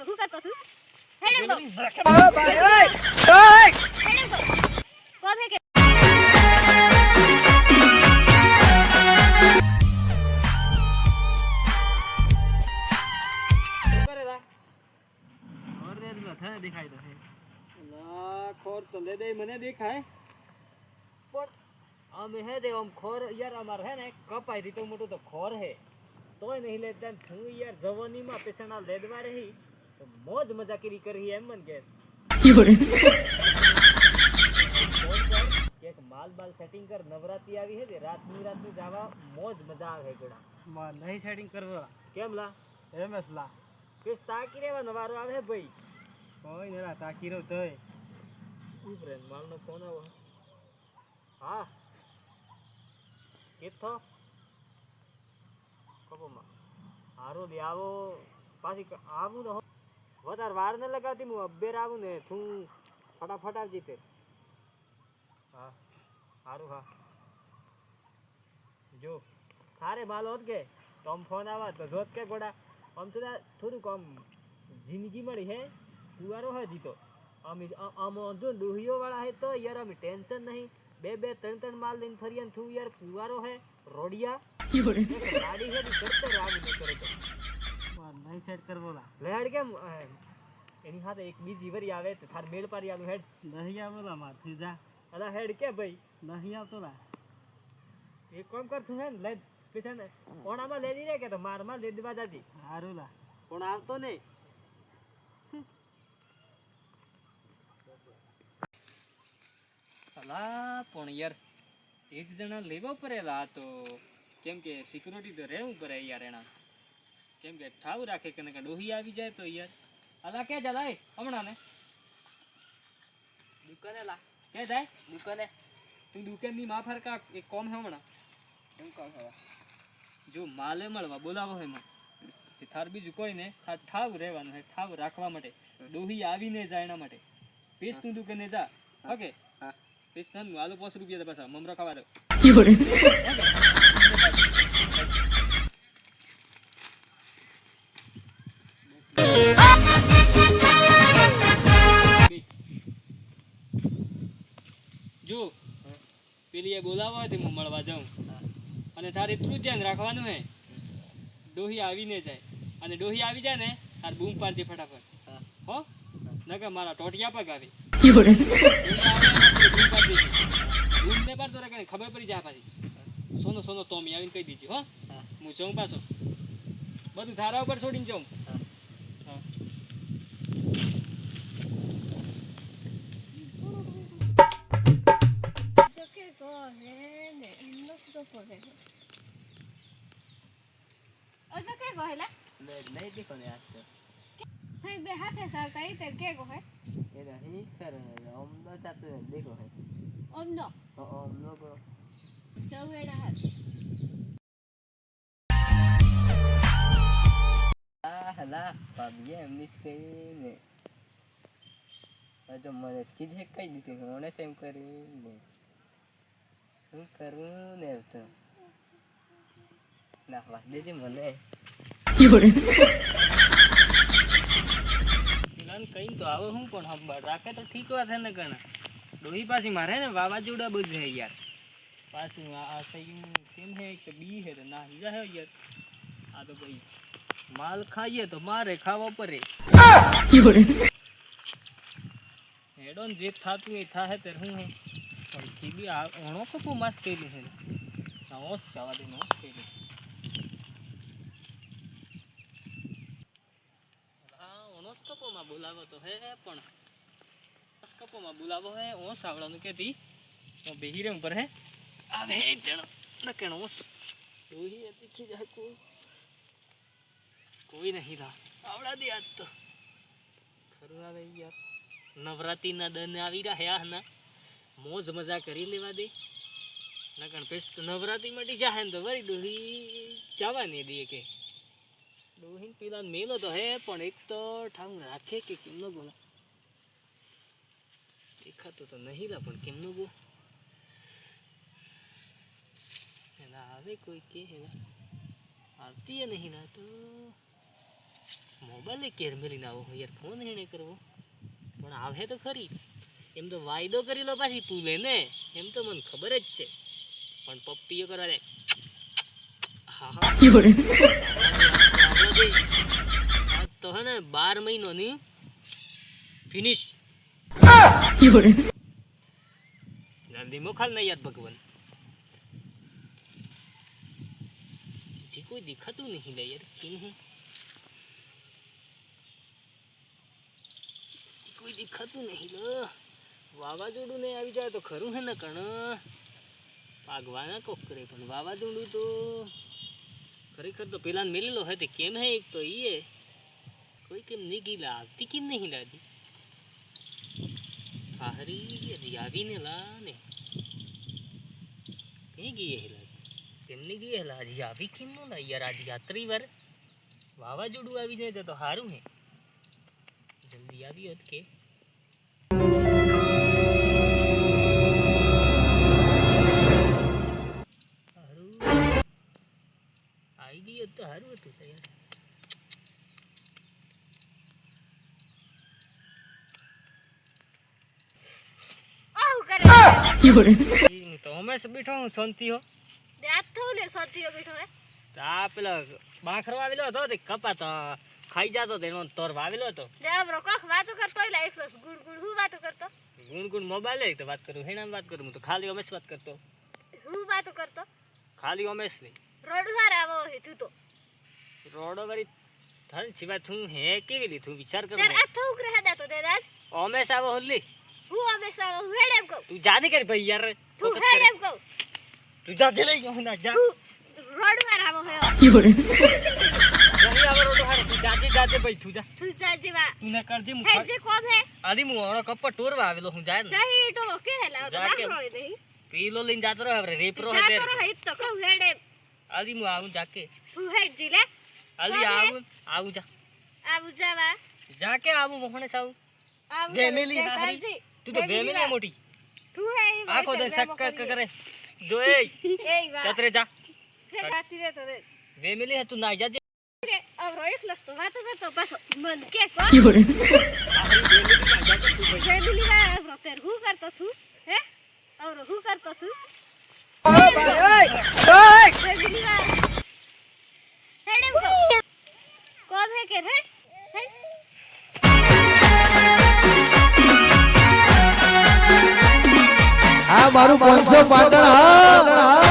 તો શું કરતો છું હેડે તો હેડે તો હે કે અલા, ખોર તને દે મને દેખાય પણ અમે હે દે આમ ખોર યાર અમાર હે ને તો હે તોય નહીં લેતા હું યાર જવાનીમાં પેશના લેદવા રહી તો મોજ મજા કરી કરી એમ મન કે. એક માલ બાલ સેટિંગ કર નવરાત્રી આવી હે તે રાતની રાતની જાવા મોજ મજા આવે ગોડા. માં નહીં સેટિંગ કરવા કેમ લા? એમ જ લા. કે તાકી રેવા નવારો આવે હે ભાઈ. કોઈ નરા તાકી રહ્યો તોય. ઉપરેન માલનો ફોન આવો. હા. કેથો કબોમાં હારો લે આવો. પાછી આવું હો. વધારે વાર ન લગાવતી હું અબ્બેર આવું ને તું ફટાફટ આવજી તે. હા સારું હા. જો થારે માલ હોત કે તો આમ ફોન આવા તો જોત કે ગોડા. આમ તો ના થોડુંક આમ જિંદગી મળી હે? કુવારો હે જીતો. આમ આમ જો ડોહીઓ વાળા હે તો યાર અમે ટેન્શન નહીં. બે બે ત્રણ ત્રણ માલ લઈને ફરીએ ને તું યાર કુવારો હે રોડિયા. ગાડી હે ને કરતો આવું નહીં કરે તો. સેટ કરવો લા. લેડ કેમ એની હાથે એક બીજી વરી આવે તો થાર મેળ પારી આલું હેડ. નહીં આવો લા મારથી જા. અલા હેડ કે ભાઈ? નહીં આવતો લા. એક કામ કર તું હે ને લે પીછે ને ઓણામાં લેલી રે કે તો મારમાં લઈ દેવા જાતી હારું લા. પણ આવતો નહીં. અલા પણ યાર એક જણા લેવા પડેલા તો કેમ કે સિક્યુરિટી તો રહેવું પડે યાર એના. કેમ કે ઠાવ રાખે કે ડોહી આવી જાય તો યાર. અલા કે જાય હમણાં ને. દુકાને લા. કે જાય? દુકાને. તું દુકાનની માફર કા એક કોમ હે હમણાં. કેમ કહો હવા? જો માલે મળવા બોલાવો હોયમાં થાર બીજું કોઈ ને. થાર ઠાવ રહેવાનું હે ઠાવ રાખવા માટે. ડોહી આવીને જાય એના માટે. પીસ તું દુકાને જા. ઓકે? હા. પીસ નન આલુ પાંચ રૂપિયા પાછા મમરા ખાવા દો પેલી બોલાવો હું મળવા જાઉં. અને તારે એટલું જ ધ્યાન રાખવાનું હે. ડોહી આવીને જાય. અને ડોહી આવી જાય ને તાર બૂમ પાડતી ફટાફટ. હા. નકર મારા ટોટિયા પગ આવે. બૂમ ને પાડતો રાખે ખબર પડી જાય પાછી. સોનો સોનો તોમી આવીને કહી દીધી હો. હા. હું જાઉં પાછો. બધું ધારા ઉપર છોડીને જાઉં. કહે અજો કે કહેલા નહીં દેખો ને આજ તો. થઈ બે હાથે સાલતા ઈ તે કે કહે એ નહીં કરે ઓમ નો ચાતો દેખો હે. ઓમ નો ઓમ નો કરો ચૌવેડા હાથ. આ હલા ભાભીએ મિસ કરીને તો મને કીધે કઈ દીધી મને સેમ કરીને શું કરું ને તો. ના વાત દેજે મને. પેલાને કઈ તો આવે હું પણ હંભાળ. રાખે તો ઠીક વાત ને ગણા. ડોહી પાછી મારે ને વાવાઝોડા બહુ જ હે યાર. પાછું આ થઈ કેમ હે કે બી હે તો ના હીરા હે યાર. આ તો ભાઈ માલ ખાઈએ તો મારે ખાવા પડે. હેડો ને જે થાતું એ થાહે તે હું હે. પણ માસ કેલી હે ના ઓસ જવા દે ઓસ કેલી. હા ઓણો કપોમાં બોલાવો તો હે, પણ ઓસ કપોમાં બોલાવો હે, ઓસ આવડાનું કેતી તો બેહી રે ઉપર હે. આવે હે જણ નકણ ઓસ. કે કોઈ. કોઈ નહીં રા. આવડા દે આજ તો. ખરું આવે યાર. નવરાત્રીના દન આવી રહ્યા ના. મોજ મજા કરી લેવા દે. નકણ પેસ તો નવરાત્રી મટી જાહે ને તો વળી ડોહી જવા નહીં દે કે. ડોહી પીલા મેલો તો હે, પણ એક તો ઠામ રાખે કે કેમનો બોલા દેખાતો તો નહીં લા, પણ કેમનો બો એના આવે કોઈ કે એના. આવતી નહીં ના તો મોબાઈલ કેર મેલીને આવો, યાર ફોન હેણે કરવો. પણ આવે તો ખરી. એમ તો વાયદો કરી લો પાછી પૂલે ને. એમ તો મને ખબર જ છે. પણ પપ્પીઓ કરવા દે. હા હા. તો હે ને બાર મહિનોની ફિનિશ જલ્દી મોખાલ ને યાર ભગવાન. કોઈ દેખાતું નહીં લે યાર. કેમ હે? કોઈ દેખાતું નહીં લે. વાવાઝોડું ને આવી જાય તો ખરું હે ને કણ? પાગવાના કોક કરે પણ વાવાઝોડું તો ખરેખર તો પેલા મેલેલો હે તે કેમ હે એક તો એ કોઈ કેમ નહીં ગીલા, આવતી કેમ નહીં લાદી? હારી આવીને લા ને કઈ ગઈ હેલા કેમની ગઈ હેલા હજી આવી કેમ નો ના યાર આજે યાત્રી વાર? વાવાઝોડું આવી જાય તો સારું હે. જલ્દી આવી હોત કે આવી ગઈ હોત તો સારું હતું તો યાર આવું કરે ઈ તો હંમેશ બેઠો હું શાંતિ હો દાંત થયું લે સોતીઓ બેઠો હે તો આ પેલો બાંખરો આવેલો હતો તે કપા તો ખાઈ જતો તો એનો તોર વાવેલો હતો દેવરો કોક વાતો કરતો હોય લે એકલો ગુડ ગુડ હું વાતો કરતો ગુણ ગુણ મોબાઈલ લઈ તો વાત કરું હેણામ વાત કરું હું તો ખાલી હંમેશ વાત કરતો હું વાતો કરતો ખાલી હંમેશ લઈ રોડ વાર આવો હે તું તો રોડો વળી થન સિવાય તું હે કેવી લીધું વિચાર કર તાર આ થુક રહે દે તો દે દાદ હંમેશ આવો હોલી હું હંમેશા હું હેડ એમ કહું તું જા નહીં કરી ભાઈ યાર તું વખત હેડ કરે. એમ કહું તું જા જઈ લઈ ગયો ના જા તું રોડ વાર આવો હે જલ્દી આવો રોડો હારે તું જાજે જાજે ભાઈ તું જા તું જા જેવા તું ને કરજે હું હેડ જે કોમ હે આદી હું હણો કપ્પા ટોરવા આવેલો હું જાય ને નહીં તો કે હેલા તો જા કે. દાખલો હે નહીં પીલો લઈને જાતો રહે હવે રેપરો હે જા તેર તો રહે તો કહું હેડ એમ આદી હું આવું જાકે તું હેડ જી લે આદી કોણ હે? આવું આવું જા આવું જાવા જા કે આવું મોહણે સાવું આવું ફેમિલી જા, હારી. જા, તું તો ફેમિલી ફેમિલી વા. મોટી તું હે ઈ આખો વાતે દર વેમો શક્કર કરીએ. કરે જો એ એય વા જતરે જા ફેર રાતી રે તો રે ફેમિલી હે તું ના જાજે રે અવરો એકલો જ તો વાતો કરતો પાછો મન કે કો આખરી ફેમિલી ના જાજે તું ભાઈ ફેમિલી વાળા અવરો તેર હું કરતો છું હે અવરો હું કરતો છું ફેમિલી વાળા હેડ એમ કહું. કોમ હે? હા મારું પાંચસો પાટણ હા.